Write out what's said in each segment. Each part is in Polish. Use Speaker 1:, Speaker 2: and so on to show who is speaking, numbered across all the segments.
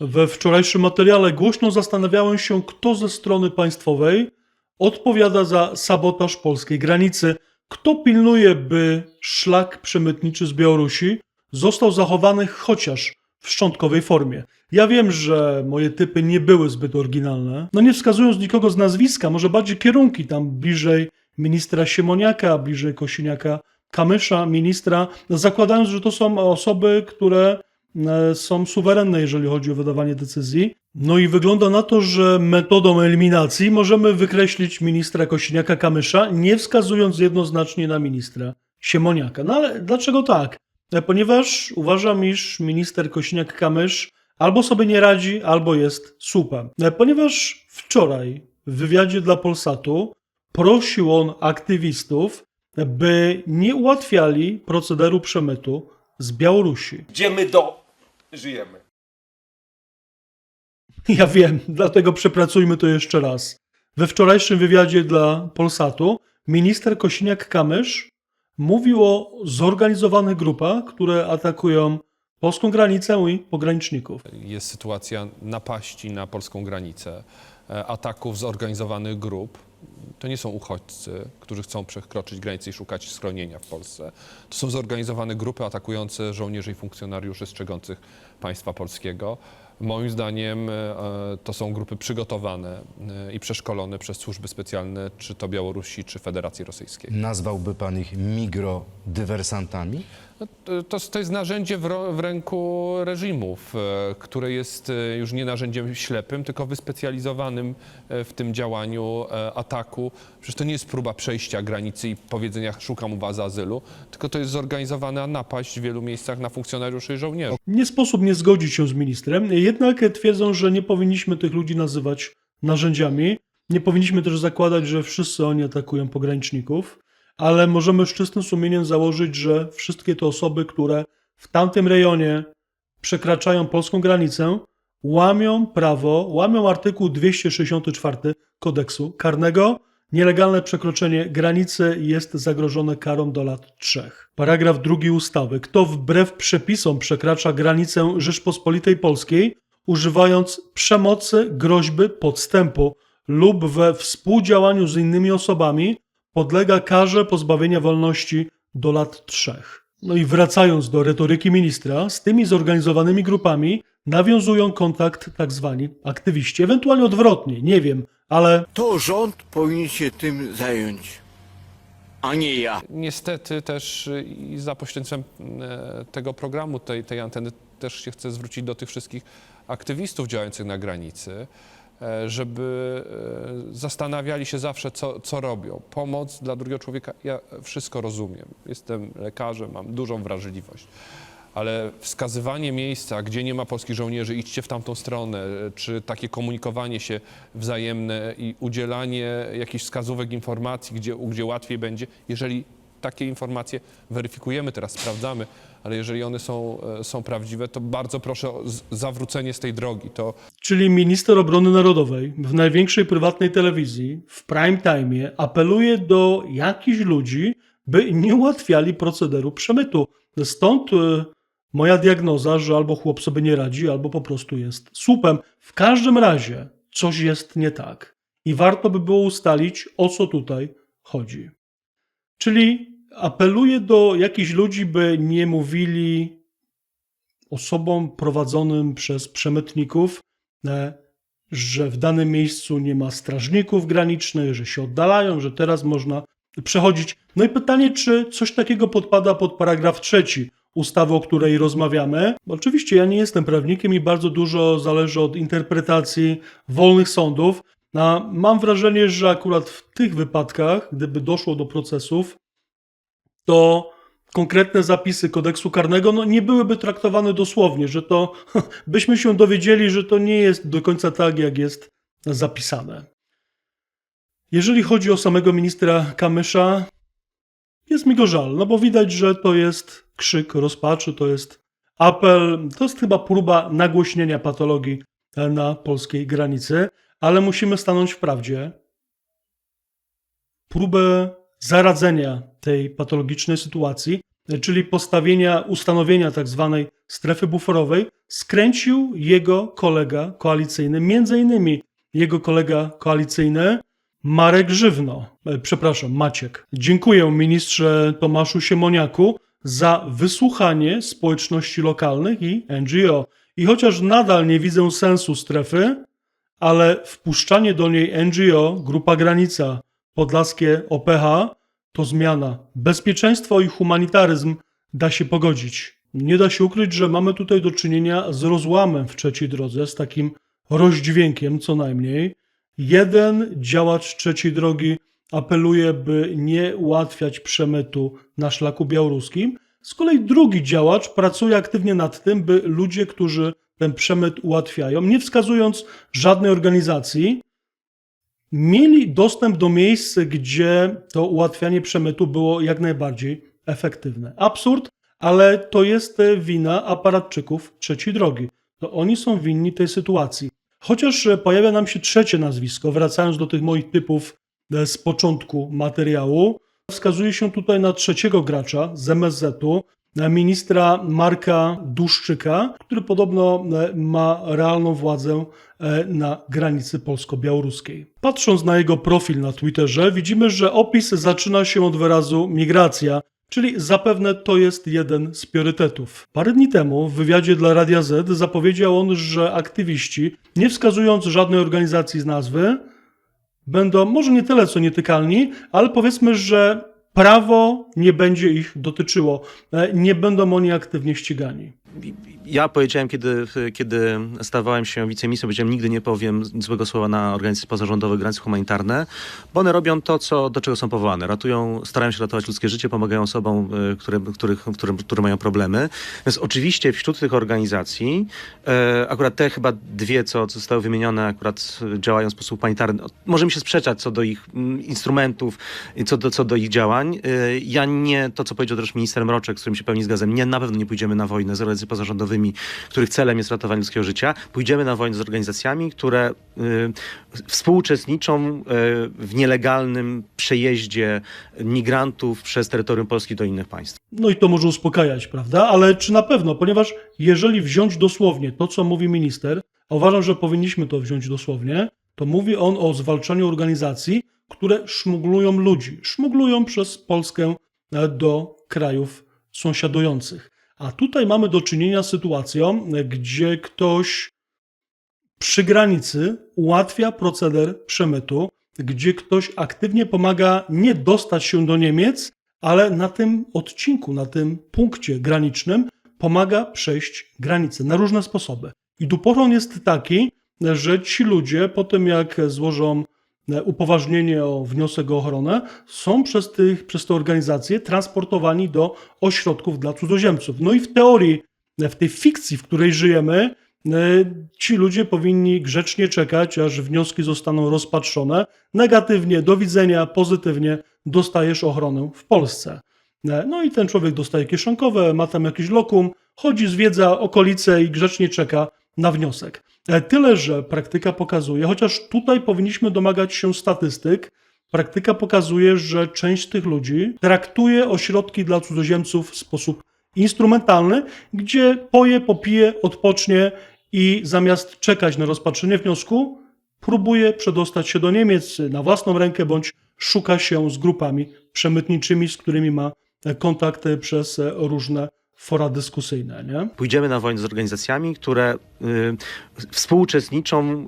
Speaker 1: We wczorajszym materiale głośno zastanawiałem się, kto ze strony państwowej odpowiada za sabotaż polskiej granicy. Kto pilnuje, by szlak przemytniczy z Białorusi został zachowany chociaż w szczątkowej formie. Ja wiem, że moje typy nie były zbyt oryginalne. No nie wskazując nikogo z nazwiska, może bardziej kierunki tam bliżej ministra Siemoniaka, bliżej Kosiniaka Kamysza, ministra, zakładając, że to są osoby, które są suwerenne, jeżeli chodzi o wydawanie decyzji. No i wygląda na to, że metodą eliminacji możemy wykreślić ministra Kosiniaka Kamysza, nie wskazując jednoznacznie na ministra Siemoniaka. No ale dlaczego tak? E, Ponieważ uważam, iż minister Kosiniak-Kamysz albo sobie nie radzi, albo jest słupem. E, Ponieważ wczoraj w wywiadzie dla Polsatu prosił on aktywistów, by nie ułatwiali procederu przemytu z Białorusi.
Speaker 2: gdzie my do żyjemy.
Speaker 1: Ja wiem, dlatego przepracujmy to jeszcze raz. We wczorajszym wywiadzie dla Polsatu minister Kosiniak-Kamysz mówił o zorganizowanych grupach, które atakują polską granicę i pograniczników.
Speaker 3: Jest sytuacja napaści na polską granicę, e, ataków zorganizowanych grup. To nie są uchodźcy, którzy chcą przekroczyć granicę i szukać schronienia w Polsce. To są zorganizowane grupy atakujące żołnierzy i funkcjonariuszy strzegących państwa polskiego. Moim zdaniem e, to są grupy przygotowane e, i przeszkolone przez służby specjalne, czy to Białorusi, czy Federacji Rosyjskiej.
Speaker 4: Nazwałby pan ich migrodywersantami?
Speaker 3: No, to- To, jest narzędzie w, ro- w ręku reżimów, e, które jest już nie narzędziem ślepym, tylko wyspecjalizowanym w tym działaniu ataku. Przecież to nie jest próba przejścia granicy i powiedzenia szukam u was azylu, tylko to jest zorganizowana napaść w wielu miejscach na funkcjonariuszy i żołnierzy.
Speaker 1: Nie sposób nie zgodzić się z ministrem, jednak twierdzą, że nie powinniśmy tych ludzi nazywać narzędziami. Nie powinniśmy też zakładać, że wszyscy oni atakują pograniczników, ale możemy z czystym sumieniem założyć, że wszystkie te osoby, które w tamtym rejonie przekraczają polską granicę, łamią prawo, łamią artykuł 264 kodeksu karnego. Nielegalne przekroczenie granicy jest zagrożone karą do lat trzech. Paragraf drugi ustawy. Kto wbrew przepisom przekracza granicę Rzeczpospolitej Polskiej, używając przemocy, groźby, podstępu lub we współdziałaniu z innymi osobami, podlega karze pozbawienia wolności do lat trzech. No i wracając do retoryki ministra, z tymi zorganizowanymi grupami nawiązują kontakt tak zwani aktywiści, ewentualnie odwrotnie, nie wiem, ale
Speaker 5: To rząd powinien się tym zająć, a nie ja.
Speaker 3: Niestety też i za pośrednictwem e, tego programu, tej, tej anteny też się chcę zwrócić do tych wszystkich aktywistów działających na granicy, e, żeby e, zastanawiali się zawsze, co, co robią. Pomoc dla drugiego człowieka, ja wszystko rozumiem. Jestem lekarzem, mam dużą wrażliwość. Ale wskazywanie miejsca, gdzie nie ma polskich żołnierzy, idźcie w tamtą stronę, e, czy takie komunikowanie się wzajemne i udzielanie jakichś wskazówek, informacji, gdzie, gdzie łatwiej będzie, jeżeli takie informacje weryfikujemy teraz, sprawdzamy, ale jeżeli one są, e, są prawdziwe, to bardzo proszę o zawrócenie z tej drogi. To
Speaker 1: czyli minister obrony narodowej w największej prywatnej telewizji w prime time apeluje do jakichś ludzi, by nie ułatwiali procederu przemytu. Stąd e, moja diagnoza, że albo chłop sobie nie radzi, albo po prostu jest słupem. W każdym razie coś jest nie tak. I warto by było ustalić, o co tutaj chodzi. Czyli apeluję do jakichś ludzi, by nie mówili osobom prowadzonym przez przemytników, e, że w danym miejscu nie ma strażników granicznych, że się oddalają, że teraz można przechodzić. No i pytanie, czy coś takiego podpada pod paragraf trzeci ustawy, o której rozmawiamy. Oczywiście ja nie jestem prawnikiem i bardzo dużo zależy od interpretacji wolnych sądów. Mam wrażenie, że akurat w tych wypadkach, gdyby doszło do procesów, to konkretne zapisy kodeksu karnego no, nie byłyby traktowane dosłownie, że to byśmy się dowiedzieli, że to nie jest do końca tak, jak jest zapisane. Jeżeli chodzi o samego ministra Kamysza, jest mi go żal, no bo widać, że to jest krzyk rozpaczy, to jest apel, to jest chyba próba nagłośnienia patologii na polskiej granicy, ale musimy stanąć w prawdzie. Próbę zaradzenia tej patologicznej sytuacji, czyli postawienia, ustanowienia tak zwanej strefy buforowej skręcił jego kolega koalicyjny, między innymi jego kolega koalicyjny Marek Żywno, e, przepraszam, Maciek. Dziękuję ministrze Tomaszu Siemoniaku za wysłuchanie społeczności lokalnych i NGO. I chociaż nadal nie widzę sensu strefy, ale wpuszczanie do niej NGO, Grupa Granica, Podlaskie OPH to zmiana. Bezpieczeństwo i humanitaryzm da się pogodzić. Nie da się ukryć, że mamy tutaj do czynienia z rozłamem w trzeciej drodze, z takim rozdźwiękiem co najmniej. Jeden działacz trzeciej drogi apeluje, by nie ułatwiać przemytu na szlaku białoruskim. Z kolei drugi działacz pracuje aktywnie nad tym, by ludzie, którzy ten przemyt ułatwiają, nie wskazując żadnej organizacji, mieli dostęp do miejsc, gdzie to ułatwianie przemytu było jak najbardziej efektywne. Absurd, ale to jest wina aparatczyków trzeciej drogi. To oni są winni tej sytuacji. Chociaż pojawia nam się trzecie nazwisko, wracając do tych moich typów e, z początku materiału, wskazuje się tutaj na trzeciego gracza z MSZ-u, ministra Marka Duszczyka, który podobno e, ma realną władzę e, na granicy polsko-białoruskiej. Patrząc na jego profil na Twitterze, widzimy, że opis zaczyna się od wyrazu migracja, czyli zapewne to jest jeden z priorytetów. Parę dni temu w wywiadzie dla Radia Z zapowiedział on, że aktywiści, nie wskazując żadnej organizacji z nazwy, będą może nie tyle co nietykalni, ale powiedzmy, że prawo nie będzie ich dotyczyło. E, Nie będą oni aktywnie ścigani.
Speaker 6: Ja powiedziałem, kiedy, kiedy stawałem się wiceministrem, powiedziałem, nigdy nie powiem złego słowa na organizacje pozarządowe, organizacje humanitarne, bo one robią to, co, do czego są powołane. Ratują, starają się ratować ludzkie życie, pomagają osobom, y, które, których, które, które mają problemy. Więc oczywiście wśród tych organizacji, e, akurat te chyba dwie, co zostały wymienione, akurat działają w sposób humanitarny, o, możemy się sprzeczać co do ich mm, instrumentów, co do, co do ich działań. E, Ja nie, to co powiedział też minister Mroczek, z którym się pełni zgadzam, nie, na pewno nie pójdziemy na wojnę z pozarządowymi, których celem jest ratowanie ludzkiego życia. Pójdziemy na wojnę z organizacjami, które y, współuczestniczą y, w nielegalnym przejeździe migrantów przez terytorium Polski do innych państw.
Speaker 1: No i to może uspokajać, prawda? Ale czy na pewno? Ponieważ jeżeli wziąć dosłownie to, co mówi minister, a uważam, że powinniśmy to wziąć dosłownie, to mówi on o zwalczaniu organizacji, które szmuglują ludzi. Szmuglują przez Polskę e, do krajów sąsiadujących. A tutaj mamy do czynienia z sytuacją, gdzie ktoś przy granicy ułatwia proceder przemytu, gdzie ktoś aktywnie pomaga nie dostać się do Niemiec, ale na tym odcinku, na tym punkcie granicznym pomaga przejść granicę na różne sposoby. I dupochron jest taki, że ci ludzie po tym jak złożą upoważnienie o wniosek o ochronę, są przez, tych, przez te organizacje transportowani do ośrodków dla cudzoziemców. No i w teorii, w tej fikcji, w której żyjemy, e, ci ludzie powinni grzecznie czekać, aż wnioski zostaną rozpatrzone. Negatywnie, do widzenia, pozytywnie dostajesz ochronę w Polsce. E, No i ten człowiek dostaje kieszonkowe, ma tam jakiś lokum, chodzi, zwiedza okolice i grzecznie czeka na wniosek. E, Tyle, że praktyka pokazuje, chociaż tutaj powinniśmy domagać się statystyk, praktyka pokazuje, że część tych ludzi traktuje ośrodki dla cudzoziemców w sposób instrumentalny, gdzie poje, popije, odpocznie i zamiast czekać na rozpatrzenie wniosku, próbuje przedostać się do Niemiec na własną rękę bądź szuka się z grupami przemytniczymi, z którymi ma e, kontakty przez e, różne fora dyskusyjne. Nie?
Speaker 6: Pójdziemy na wojnę z organizacjami, które y, współuczestniczą y,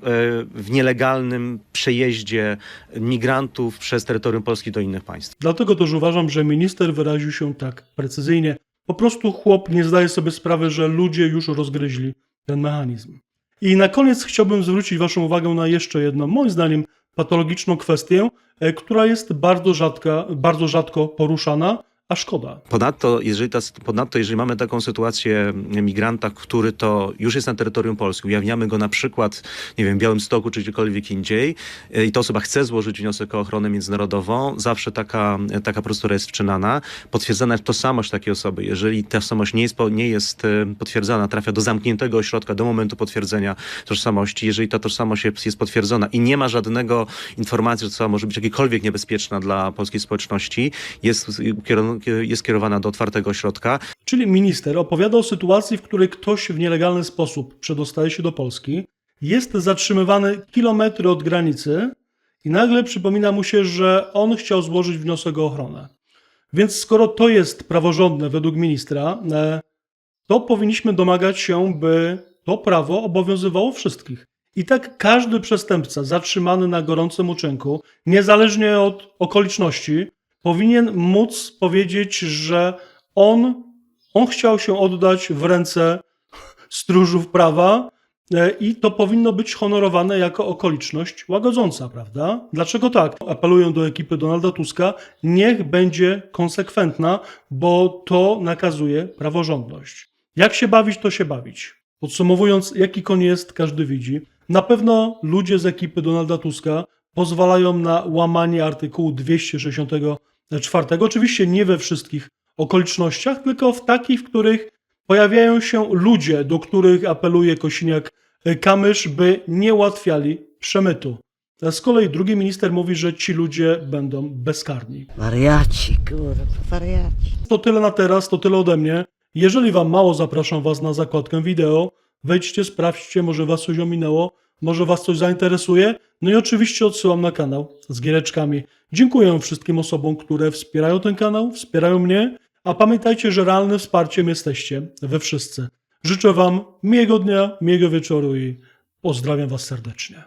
Speaker 6: w nielegalnym przejeździe migrantów przez terytorium Polski do innych państw.
Speaker 1: Dlatego też uważam, że minister wyraził się tak precyzyjnie. Po prostu chłop nie zdaje sobie sprawy, że ludzie już rozgryźli ten mechanizm. I na koniec chciałbym zwrócić Waszą uwagę na jeszcze jedną, moim zdaniem, patologiczną kwestię, e, która jest bardzo, rzadka, bardzo rzadko poruszana, a szkoda.
Speaker 6: Ponadto jeżeli, ta, ponadto, jeżeli mamy taką sytuację migranta, który to już jest na terytorium Polski, ujawniamy go na przykład, nie wiem, w Białymstoku czy gdziekolwiek indziej e, i ta osoba chce złożyć wniosek o ochronę międzynarodową, zawsze taka, taka procedura jest wszczynana. Potwierdzana jest tożsamość takiej osoby. Jeżeli tożsamość nie jest, nie jest e, potwierdzana, trafia do zamkniętego ośrodka do momentu potwierdzenia tożsamości. Jeżeli ta tożsamość jest, potwierdzona i nie ma żadnego informacji, że osoba może być jakiekolwiek niebezpieczna dla polskiej społeczności, jest są, jest kierowana do otwartego ośrodka.
Speaker 1: Czyli minister opowiada o sytuacji, w której ktoś w nielegalny sposób przedostaje się do Polski, jest zatrzymywany kilometry od granicy i nagle przypomina mu się, że on chciał złożyć wniosek o ochronę. Więc skoro to jest praworządne według ministra, e, to powinniśmy domagać się, by to prawo obowiązywało wszystkich. I tak każdy przestępca zatrzymany na gorącym uczynku, niezależnie od okoliczności, powinien móc powiedzieć, że on, on chciał się oddać w ręce stróżów prawa e, i to powinno być honorowane jako okoliczność łagodząca, prawda? Dlaczego tak? Apeluję do ekipy Donalda Tuska, niech będzie konsekwentna, bo to nakazuje praworządność. Jak się bawić, to się bawić. Podsumowując, jaki koń jest, każdy widzi. Na pewno ludzie z ekipy Donalda Tuska pozwalają na łamanie artykułu 264. Oczywiście nie we wszystkich okolicznościach, tylko w takich, w których pojawiają się ludzie, do których apeluje Kosiniak-Kamysz, by nie ułatwiali przemytu. Z kolei drugi minister mówi, że ci ludzie będą bezkarni.
Speaker 7: Wariaci, kurwa, wariaci.
Speaker 1: To tyle na teraz, to tyle ode mnie. Jeżeli wam mało, zapraszam was na zakładkę wideo. Wejdźcie, sprawdźcie, może was coś ominęło, może was coś zainteresuje. No i oczywiście odsyłam na kanał z giereczkami. Dziękuję wszystkim osobom, które wspierają ten kanał, wspierają mnie, a pamiętajcie, że realnym wsparciem jesteście we wszyscy. Życzę wam miłego dnia, miłego wieczoru i pozdrawiam was serdecznie.